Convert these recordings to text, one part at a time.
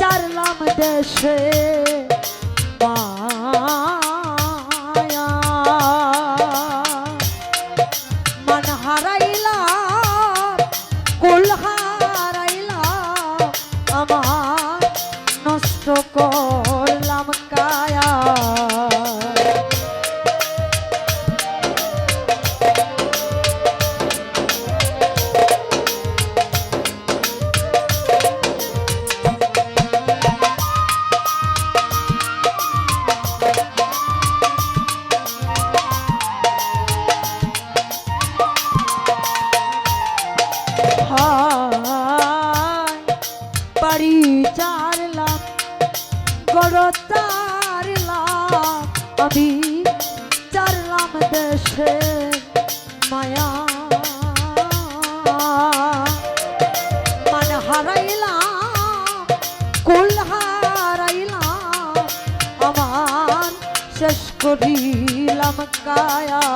চারলাম দেশে। কায়া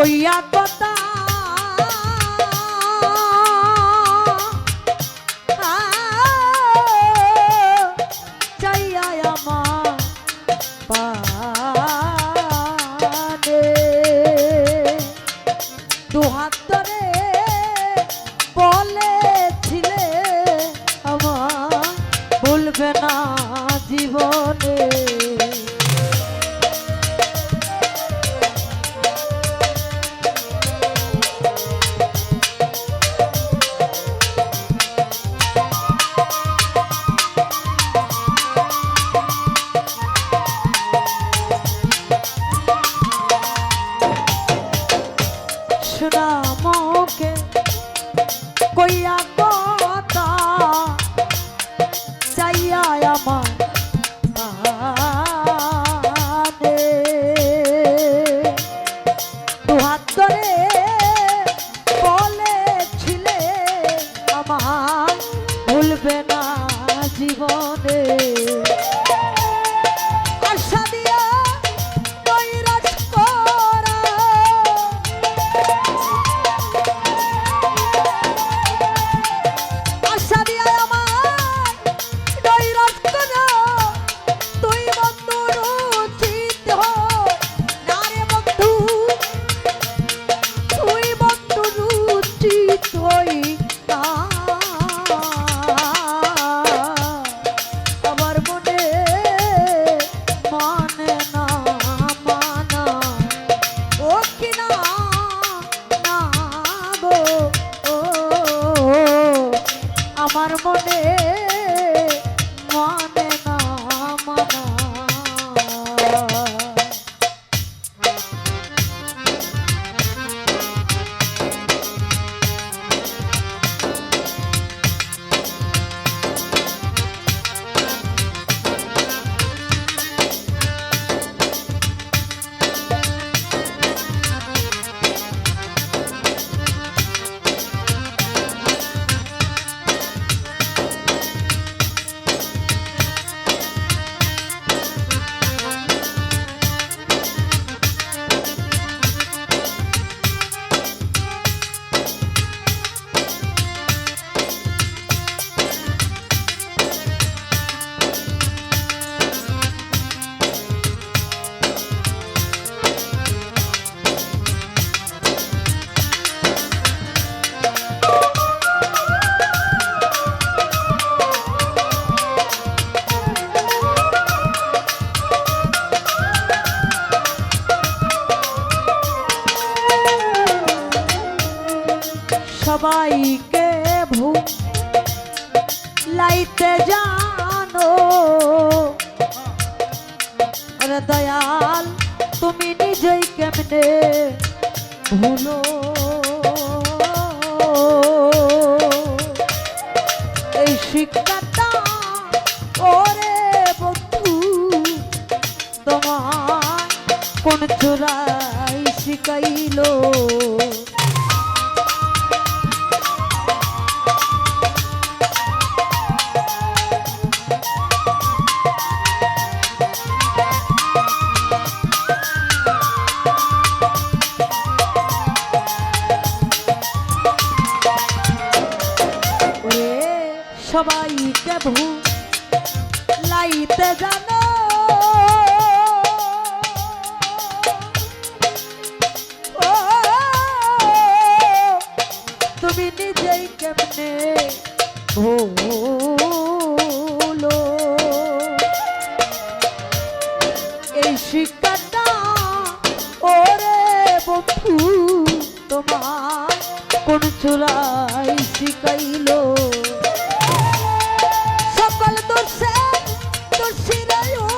কইয়া কথা দয়াল তুমি নিজেই কেমনে ভুলো? এই শিক্ষাটা ওরে বন্ধু তোমার কোন চোরাই শিখাইলো? সবাইকে কে লাইতে জানো। তুমি নিজেই কেমনে ভুলো 但是我